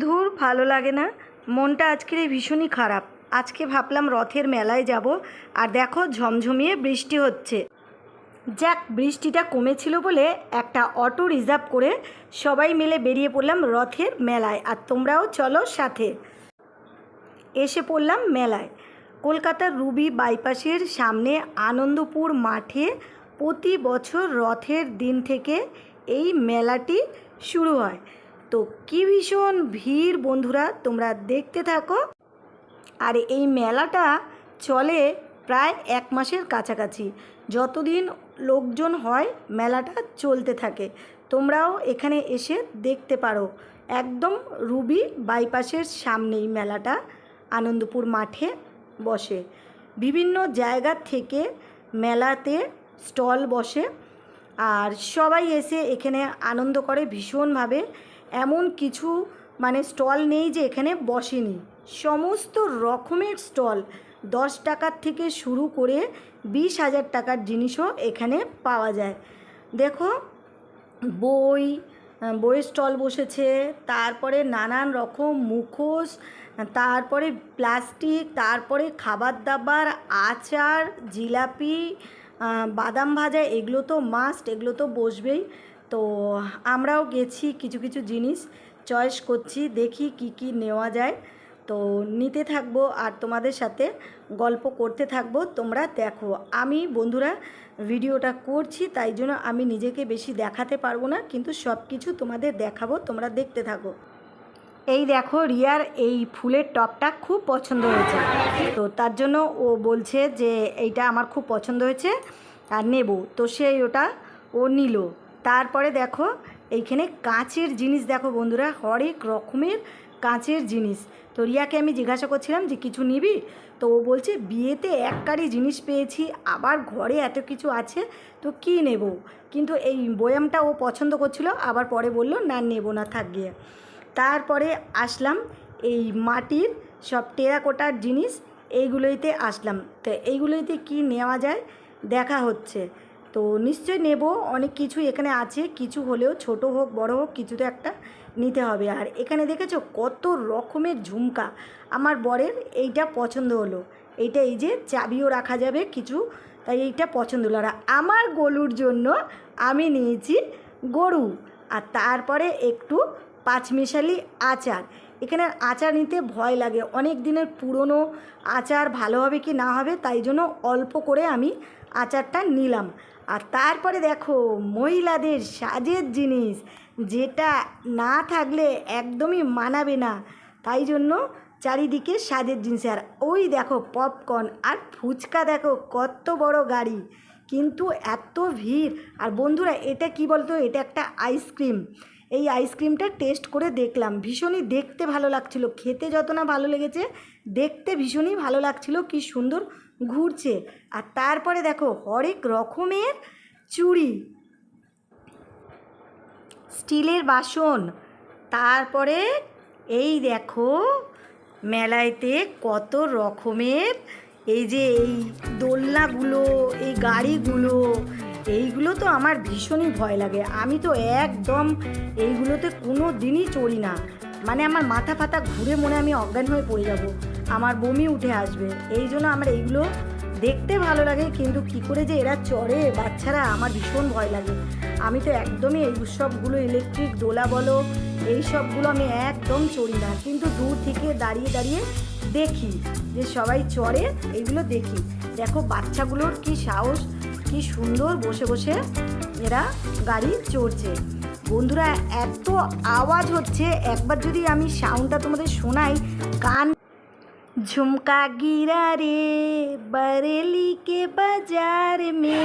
ধুর, ভালো লাগে না। মনটা আজকের এই ভীষণই খারাপ। আজকে ভাবলাম রথের মেলায় যাব, আর দেখো ঝমঝমিয়ে বৃষ্টি হচ্ছে। যাক, বৃষ্টিটা কমেছিল বলে একটা অটো রিজার্ভ করে সবাই মিলে বেরিয়ে পড়লাম রথের মেলায়। আর তোমরাও চলো সাথে। এসে পড়লাম মেলায়। কলকাতার রুবি বাইপাসের সামনে আনন্দপুর মাঠে প্রতি বছর রথের দিন থেকে এই মেলাটি শুরু হয়। তো কি ভীষণ ভিড় বন্ধুরা, তোমরা দেখতে থাকো। আর এই মেলাটা চলে প্রায় এক মাসের কাছাকাছি। যতদিন লোকজন হয়, মেলাটা চলতে থাকে। তোমরাও এখানে এসে দেখতে পারো। একদম রুবি বাইপাসের সামনেই মেলাটা, আনন্দপুর মাঠে। বসে। বিভিন্ন জায়গা থেকে মেলাতে স্টল বসে আর সবাই এসে এখানে আনন্দ করে ভীষণভাবে। এমন কিছু মানে স্টল নেই যে এখানে বসেনি। সমস্ত রকমের স্টল দশ টাকার থেকে শুরু করে বিশ হাজার টাকার জিনিসও এখানে পাওয়া যায়। দেখো, বই বইয়ের স্টল বসেছে, তারপরে নানান রকম মুখোশ তারপরে প্লাস্টিক, তারপরে খাবার দাবার আচার, জিলাপি বাদাম ভাজা, এগুলো তো মাস্ট এগুলো তো বসবেই। তো আমরাও গেছি কিছু কিছু জিনিস চয়েস করছি, দেখি কি কি নেওয়া যায়। তো নিতে থাকব আর তোমাদের সাথে গল্প করতে থাকব, তোমরা দেখো। আমি বন্ধুরা ভিডিওটা করছি, তাই জন্য আমি নিজেকে বেশি দেখাতে পারব না, কিন্তু সব কিছু তোমাদের দেখাবো, তোমরা দেখতে থাকো। এই দেখো রিয়ার এই ফুলের টপটা খুব পছন্দ হয়েছে। তো তার জন্য ও বলছে যে এইটা আমার খুব পছন্দ হয়েছে, আর নেব। তো সে ওটা ও নিল। তারপরে দেখো, এইখানে কাঁচের জিনিস দেখো বন্ধুরা, হরেক রকমের কাঁচের জিনিস। তো রিয়াকে আমি জিজ্ঞাসা করছিলাম যে, কিছু নিবি? তো ও বলছে, বিয়েতে একটারই জিনিস পেয়েছি, আবার ঘরে এত কিছু আছে, তো কী নেব? কিন্তু এই বয়ামটা ও পছন্দ করছিল, আবার পরে বলল, না, নেব না, থাক গিয়ে। তারপরে আসলাম এই মাটির সব টেরাকোটার জিনিস এইগুলোইতে আসলাম। তো এইগুলোইতে কি নেওয়া যায় দেখা হচ্ছে। তো নিশ্চয় নেব, অনেক কিছু এখানে আছে, কিছু হলেও ছোট হোক, বড় হোক, কিছু তো একটা নিতে হবে। আর এখানে দেখেছ কত রকমের ঝুমকা। আমার বরের এইটা পছন্দ হলো। এইটা এই যে চাবিও রাখা যাবে কিছু, তাই এইটা পছন্দ হলো। আর আমার গরুর জন্য আমি নিয়েছি গরু। আর তারপরে একটু পাঁচমিশালি আচার। এখানে আচার নিতে ভয় লাগে। অনেক দিনের পুরনো আচার ভালো হবে কি না হবে তাই জন্য অল্প করে আমি আচারটা নিলাম। আর তারপরে দেখো, মহিলাদের সাজের জিনিস, যেটা না থাকলে একদমই মানাবে না। তাই জন্য চারিদিকে সাজের জিনিস। আর ওই দেখো, পপকর্ন আর ফুচকা দেখো, কত বড় গাড়ি। কিন্তু এত ভিড়। আর বন্ধুরা, এটা কি বলতো? এটা একটা আইসক্রিম। এই আইসক্রিমটা টেস্ট করে দেখলাম। ভীষণই দেখতে ভালো লাগছিল। খেতে যত না ভালো লেগেছে, দেখতে ভীষণই ভালো লাগছিল। কি সুন্দর ঘুরছে। আর তারপরে দেখো, হরেক রকমের চুড়ি। স্টিলের বাসন। তারপরে এই দেখো, মেলাইতে কত রকমের এই যে এই দোলনাগুলো, এই গাড়িগুলো এইগুলো তো আমার ভীষণই ভয় লাগে। আমি তো একদম এইগুলোতে কোনো দিনই চড়ি না। মানে আমার মাথা ফাতা ঘুরে মনে আমি অজ্ঞান হয়ে পড়ে যাব। আমার বমি উঠে আসবে। এই জন্য আমার এইগুলো দেখতে ভালো লাগে, কিন্তু কি করে যে এরা চড়ে, বাচ্চারা আমার ভীষণ ভয় লাগে। আমি তো একদমই এই সবগুলো ইলেকট্রিক, দোলা বলো, এই সবগুলো আমি একদম চড়ি না। কিন্তু দূর থেকে দাঁড়িয়ে দাঁড়িয়ে দেখি যে সবাই চড়ে, এইগুলো দেখি। দেখো, বাচ্চাগুলোর কি সাহস কি সুন্দর বসে বসে এরা গাড়ি চড়ছে। বন্ধুরা, এত আওয়াজ হচ্ছে। একবার যদি আমি সাউন্ডটা তোমাদের শোনাই, কান ঝুমকা গিরা রে, বারেলি কে বাজার মে।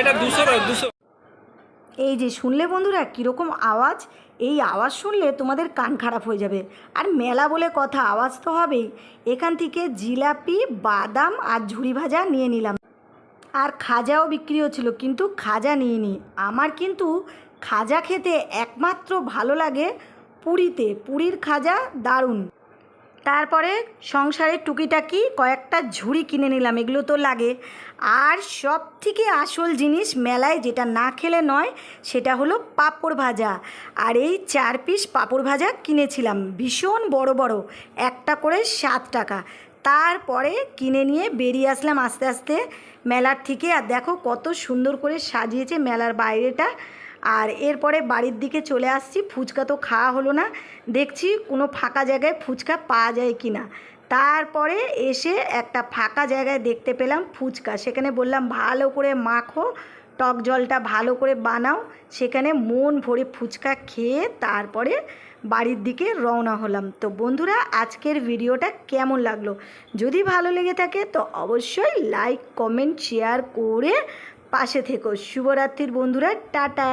এটা দুশো দুশো। এই যে শুনলে বন্ধুরা কীরকম আওয়াজ? এই আওয়াজ শুনলে তোমাদের কান খারাপ হয়ে যাবে। আর মেলা বলে কথা, আওয়াজ তো হবেই। এখান থেকে জিলাপি, বাদাম আর ঝুড়ি ভাজা নিয়ে নিলাম। আর খাজাও বিক্রি হচ্ছিল, কিন্তু খাজা নিইনি। আমার কিন্তু খাজা খেতে একমাত্র ভালো লাগে পুরীতে। পুরীর খাজা দারুণ। তারপরে সংসারের টুকিটাকি কয়েকটা ঝুড়ি কিনে নিলাম, এগুলো তো লাগে। আর সব থেকে আসল জিনিস মেলায় যেটা না খেলে নয়, সেটা হলো পাঁপড় ভাজা। আর এই চার পিস পাঁপড় ভাজা কিনেছিলাম, ভীষণ বড় বড়, একটা করে সাত টাকা। তারপরে কিনে নিয়ে বেরিয়ে আসলাম আস্তে আস্তে মেলার থেকে। আর দেখো কত সুন্দর করে সাজিয়েছে মেলার বাইরেটা। আর এরপরে বাড়ির দিকে চলে আসছি। ফুচকা তো খাওয়া হলো না। দেখছি কোনো ফাঁকা জায়গায় ফুচকা পাওয়া যায় কি না তারপরে এসে একটা ফাঁকা জায়গায় দেখতে পেলাম ফুচকা। সেখানে বললাম, ভালো করে মাখো, টক জলটা ভালো করে বানাও। সেখানে মন ভরে ফুচকা খেয়ে তারপরে বাড়ির দিকে রওনা হলাম। তো বন্ধুরা, আজকের ভিডিওটা কেমন লাগল? যদি ভালো লেগে থাকে, তো অবশ্যই লাইক কমেন্ট শেয়ার করে পাশে থেকো। শুভরাত্রির বন্ধুরা, টাটা!